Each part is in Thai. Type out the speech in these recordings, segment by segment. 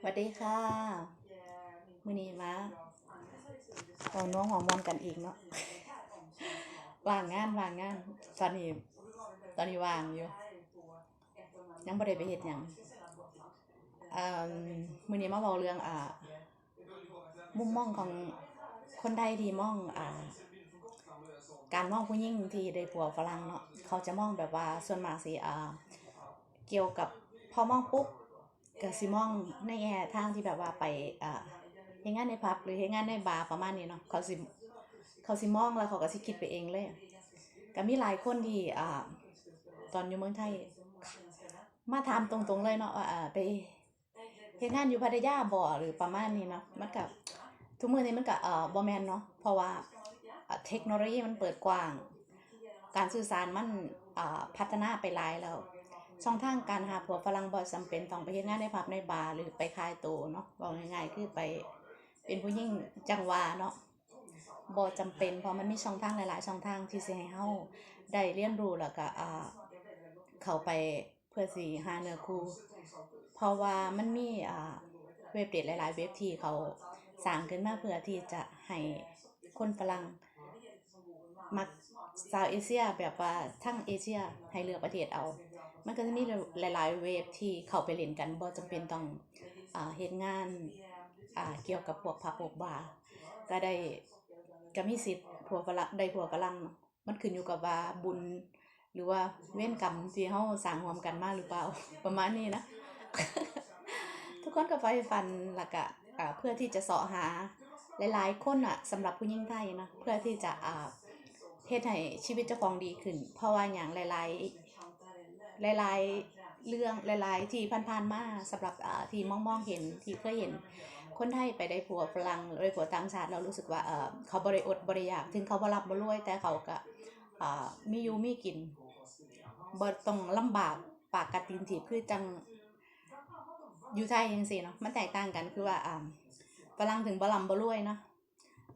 สวัสดีค่ะมือนี้มาเอาน้องหอมมอนกันอีกเนาะว่างงานว่างงานตอนนี้ตอนนี้ว่างอยู่ยังบ่ได้ไปเฮ็ดหยังอ่ามื้อนี้มาเว้าเรื่องอ่ามุมมองของคนไทยที่มองอ่าการมองผู้หญิงที่ได้ผัวฝรั่งเนาะเขาจะมองแบบว่าส่วนมากสิอ่าเกี่ยวกับพอมองปุ๊บ ก็สิมองในแง่ทางที่แบบว่าไปอ่าเฮ็ดงานในผับหรือเฮ็ดงานในบาร์ประมาณนี้เนาะเขาสิเขาสิมองแล้วเขาก็สิคิดไปเองเลยก็มีหลายคนที่อ่าตอนอยู่เมืองไทย มาถามตรงๆเลยเนาะว่าอ่าไปเฮ็ดงานอยู่พัทยาบ่หรือประมาณนี้เนาะมันก็ทุกมื้อนี้มันก็เอ่อบ่แม่นเนาะเพราะว่าเทคโนโลยีมันเปิดกว้าง การสื่อสารมันอ่าพัฒนาไปหลายแล้ว ช่องทางการหาผัวฝรั่งบ่จำเป็นต้องไปเฮ็ดงานในผับในบาร์หรือไปขายตัวเนาะบอกง่ายๆคือไปเป็นผู้หญิงจังหวะเนาะบ่จำเป็นเพราะมันมีช่องทางหลายๆช่องทางที่สิให้เฮาได้เรียนรู้แล้วก็อ่าเข้าไปเพื่อสิหาเนื้อคู่เพราะว่ามันมีอ่าเว็บเด็ดหลายๆ เว็บที่เขาสร้างขึ้นมาเพื่อที่จะให้คนฝรั่งมักชาวเอเชียแบบว่าทั้งเอเชียให้เลือกประเทศเอา มันก็จะมีหลาย ๆ เวฟที่เข้าไปเล่นกันบ่จำเป็นต้องอ่าเฮ็ดงานอ่าเกี่ยวกับพวกผับพวกบาร์ก็ได้ก็มีสิทธิ์ผัวฝรั่งได้ผัวฝรั่งมันขึ้นอยู่กับว่าบุญ หรือว่าเว้นกรรมที่เฮาสร้างรวมกันมาหรือเปล่า ประมาณนี้นะ ทุกคนก็ไฟฟันแล้วก็อ่าเพื่อที่จะเสาะหาหลายๆคนอะสำหรับผู้หญิงไทยนะ เพื่อที่จะอ่าเฮ็ดให้ชีวิตเจ้าของดีขึ้น เพราะว่าอย่างหลาย ๆ หลายๆเรื่องหลายๆ ที่ผ่านๆมาสำหรับที่มองๆเห็นที่เคยเห็นคนไทยไปได้ผัวฝรั่งหรือผัวต่างชาติเรารู้สึกว่าเขาบริอดบริยากถึงเขาบรับบรวย แต่เขาก็มีอยู่มีกินบ่ต้องลำบากปากกัดตีนถีบคือจังอยู่ไทยจังซี่เนาะมันแตกต่างกันคือว่าฝรั่งถึงบ่ร่ำบ่รวยเนาะ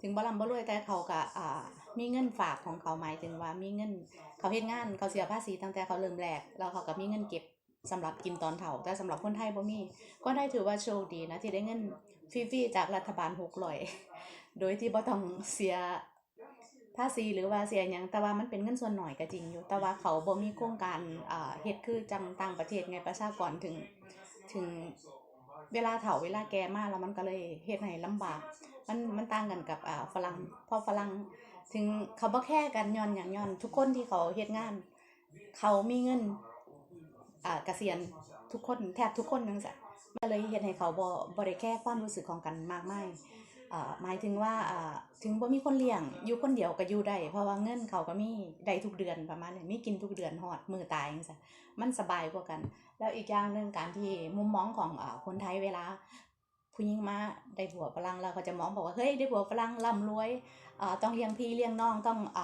ถึงบ่ร่ำบ่รวยแต่เขาก็อ่า มีเงินฝากของเขาหมายถึงว่ามีเงิน เขาเฮ็ดงานเขาเสียภาษีตั้งแต่เขาเริ่มแรกแล้วเขาก็มีเงินเก็บสำหรับกินตอนเฒ่า แต่สำหรับคนไทยบ่มีคนไทยถือว่าโชคดีนะที่ได้เงินฟรีๆจากรัฐบาล600โดยที่บ่ต้องเสียภาษีหรือว่าเสียหยังแต่ว่ามันเป็นเงินส่วนหน่อยก็จริงอยู่ แต่ว่าเขาบ่มีโครงการอ่าเฮ็ดคือจังต่างประเทศไงประชากรถึงถึงเวลาเฒ่าเวลาแก่มาแล้วมันก็เลยเฮ็ดให้ลำบาก มันมันต่างกันกับอ่าฝรั่งพอฝรั่ง ถึงเขาบ่แค่กันย้อนอย่างย้อน ทุกคนที่เขาเฮ็ดงาน เขามีเงินอ่าเกษียณทุกคนแทบทุกคนจังซี่มันเลยเฮ็ดให้เขาบ่บ่ได้แค่ความรู้สึกของกันมากมายอ่าหมายถึงว่าอ่าถึงบ่มีคนเลี้ยงอยู่คนเดียวก็อยู่ได้เพราะว่าเงินเขาก็มีได้ทุกเดือนประมาณนี้มีกินทุกเดือนฮอดมือตายจังซี่มันสบายกว่ากัน แล้วอีกอย่างหนึงการที่มุมมองของอ่าคนไทยเวลา ผู้หญิงมาได้ผัวฝรั่งแล้วเขาจะมองบอกว่าเฮ้ยได้ผัวฝรั่งร่ำรวยต้องเลี้ยงพี่เลี้ยงน้องต้องอ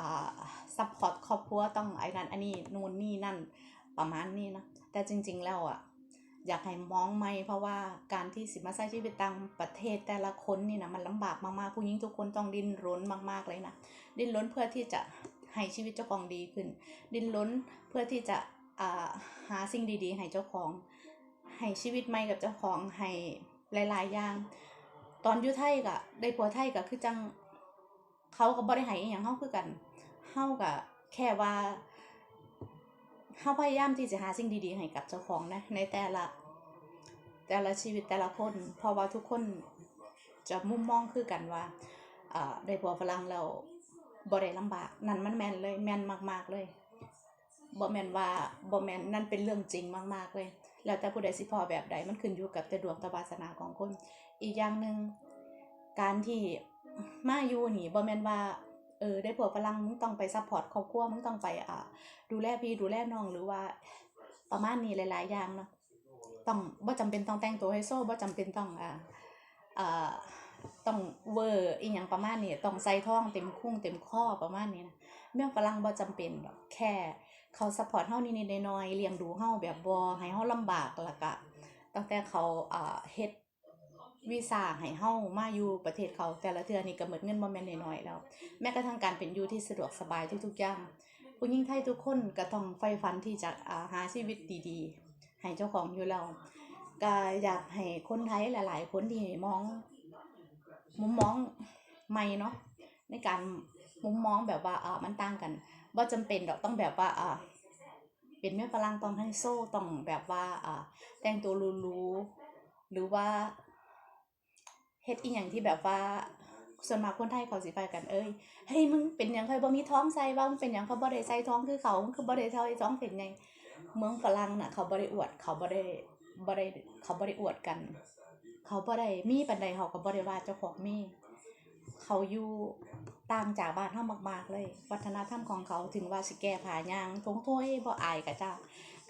ซัพพอร์ตครอบครัวต้องไอ้นั่นอันนี้นู่นนี่นั่นประมาณนี้นะแต่จริง ๆ แล้วอะอยากให้มองไหมเพราะว่าการที่สิมาใช้ชีวิตต่างประเทศแต่ละคนนี่นะมันลำบากมากๆผู้หญิงทุกคนต้องดิ้นรนมากๆเลยนะดิ้นรนเพื่อที่จะให้ชีวิตเจ้าของดีขึ้น ดิ้นรนเพื่อที่จะหาสิ่งดีๆ ให้เจ้าของให้ชีวิตใหม่กับเจ้าของให้ หลาย ๆ อย่าง ตอนอยู่ไทยก็ได้ผัวไทยก็คือจัง เขาก็บ่ได้ให้อหยังเฮาคือกันเฮาก็แค่ว่าเฮาพยายามที่จะหาสิ่งดี ๆ ให้กับเจ้าของนะ ในแต่ละ แต่ละชีวิตแต่ละคน เพราะว่าทุกคนจะมุมมองคือกันว่าอ่าได้ผัวฝรั่งแล้วบ่ได้ลำบากนั่นมันแม่นเลยแม่นมาก ๆ เลยบ่แม่นว่าบ่แม่นนั่นเป็นเรื่องจริงมาก ๆ เลย แล้วแต่ผู้ใดสิพอแบบใดมันขึ้นอยู่กับแต่ดวงต่วาสนาของคน อีกอย่างหนึ่งการที่มาอยู่นี่บ่แม่นว่าเออได้ผัวฝรั่งมึงต้องไปซัพพอร์ตครอบครัวมึงต้องไปอ่าดูแลพี่ดูแลน้องหรือว่าประมาณนี้หลาย ๆ อย่างเนาะต้องบ่จำเป็นต้องแต่งตัวไฮโซ่บ่จำเป็นต้องอ่าอ่าต้องเวอร์อีหยังประมาณนี้ต้องใส่ทองเต็มคุ้งเต็มข้อประมาณนี้นะเมืองฝรั่งบ่จำเป็นหรอกแค่ เขาซัพพอร์ตเฮานิดๆหน่อยๆเลี้ยงดูเฮาแบบบ่ให้เฮาลำบากแล้วก็ตั้งแต่เขาอ่าเฮ็ดวีซ่าให้เฮามาอยู่ประเทศเขาแต่ละเทื่อนี่ก็หมดเงินบ่แม่นน้อยๆแล้ว แม้กระทั่งการเป็นอยู่ที่สะดวกสบายทุกๆอย่างผู้หญิงไทยทุกคนก็ต้องใฝ่ฝันที่จะอ่าหาชีวิตดีๆ ให้เจ้าของอยู่แล้วก็อยากให้คนไทยหลาย ๆ คนที่มอง มุมมองใหม่เนาะในการ มุมมองแบบว่าอ่ามันต่างกันว่าจำเป็นดอกต้องแบบว่าอ่าเป็นแม่ฝรั่งต้องให้โซ่ต้องแบบว่าอ่าแต่งตัวรูๆหรือว่าเฮ็ดอีหยังที่แบบว่าส่วนมากคนไทยเขาสิไปกันเอ้ยเฮ้ยมึงเป็นหยังใครบ่มีท้องใส่บ้างเป็นหยังเขาบ่ได้ใส่ท้องคือเขาคือบ่ได้ใส่ท้องเป็นไงเมืองฝรั่งน่ะ เขาบ่ได้อวด เขาบ่ได้บ่ได้เขาบ่ได้อวดกัน เขาบ่ได้มีปานใดเขาก็บ่ได้ว่าเจ้าของมี เขาอยู่ ต่างจากบ้านเฮามาก ๆ เลย วัฒนธรรมของเขาถึงว่าสิแก้ผายางทงถ้วยบ่อายกะจ้า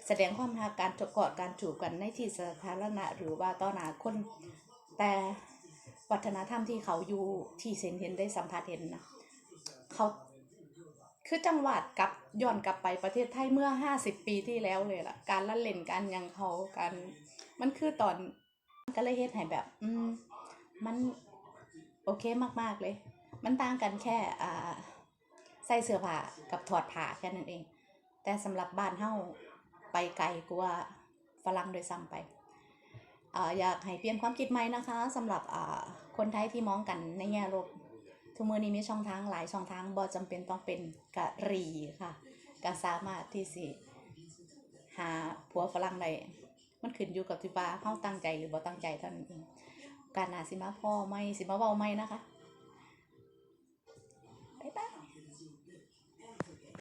แสดงความรักการจกอดการจูบกันในที่สาธารณะหรือว่าต่อหน้าคน แต่วัฒนธรรมที่เขาอยู่ที่เซนเห็นได้สัมผัสเห็นนะเขาคือจังหวัดกลับย้อนกลับไปประเทศไทยเมื่อห้าสิบปีที่แล้วเลยล่ะ การละเล่นการยังเขาการมันคือตอนก็เลยเฮ็ดให้แบบ อืมมันโอเคมาก ๆ เลย มันต่างกันแค่ใส่เสื้อผ้ากับถอดผ้าแค่นั้นเอง แต่สำหรับบ้านเฮาไปไกลกว่าฝรั่งโดยซ้ำไปอ่าอยากให้เปลี่ยนความคิดใหม่นะคะสำหรับคนไทยที่มองกันในแง่ลบทุกมือนี้มีช่องทางหลายช่องทางบ่จำเป็นต้องเป็นกะรีค่ะก็สามารถที่สิหาผัวฝรั่งได้มันขึ้นอยู่กับที่ว่าเฮาตั้งใจหรือบ่ตั้งใจเท่านั้นเองการหาสิมาพ่อไม่สิมาเว้าไม่นะคะ